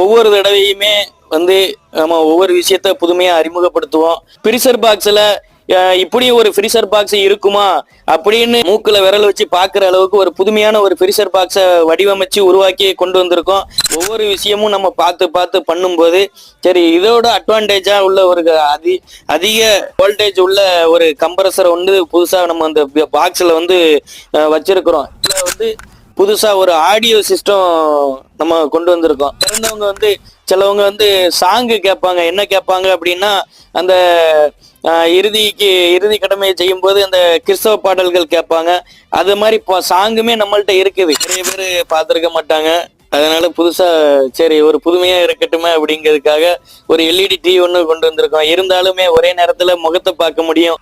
ஒவ்வொரு தடவையுமே வந்து நம்ம ஒவ்வொரு விஷயத்த புதுமையா அறிமுகப்படுத்துவோம். பிரிசர் பாக்ஸ்ல இப்படி ஒரு ஃப்ரீசர் பாக்ஸ் இருக்குமா? அப்படின்னு மூக்குல விரல் வச்சு பார்க்குற அளவுக்கு ஒரு புதுமையான ஒரு ஃப்ரீசர் பாக்ஸை வடிவமைச்சு உருவாக்கி கொண்டு வந்திருக்கோம். ஒவ்வொரு விஷயமும் நம்ம பார்த்து பார்த்து பண்ணும்போது சரி இதோட அட்வான்டேஜா உள்ள ஒரு அதி அதிக வோல்டேஜ் உள்ள ஒரு கம்ப்ரஸரை வந்து புதுசா நம்ம அந்த பாக்ஸ்ல வந்து வச்சிருக்கிறோம். இதுல வந்து புதுசா ஒரு ஆடியோ சிஸ்டம் நம்ம கொண்டு வந்திருக்கோம். பிறந்தவங்க வந்து சிலவங்க வந்து சாங்கு கேட்பாங்க என்ன கேட்பாங்க அப்படின்னா அந்த இறுதிக்கு இறுதி கடமையை செய்யும் போது அந்த கிறிஸ்தவ பாடல்கள் கேட்பாங்க. அது மாதிரி இப்போ சாங்குமே நம்மள்ட்ட இருக்குது. நிறைய பேர் பார்த்துருக்க மாட்டாங்க. அதனால புதுசா சரி ஒரு புதுமையா இருக்கட்டுமே அப்படிங்கிறதுக்காக ஒரு எல்இடி டிவி ஒன்று கொண்டு வந்திருக்கோம். இருந்தாலுமே ஒரே நேரத்துல முகத்தை பார்க்க முடியும்.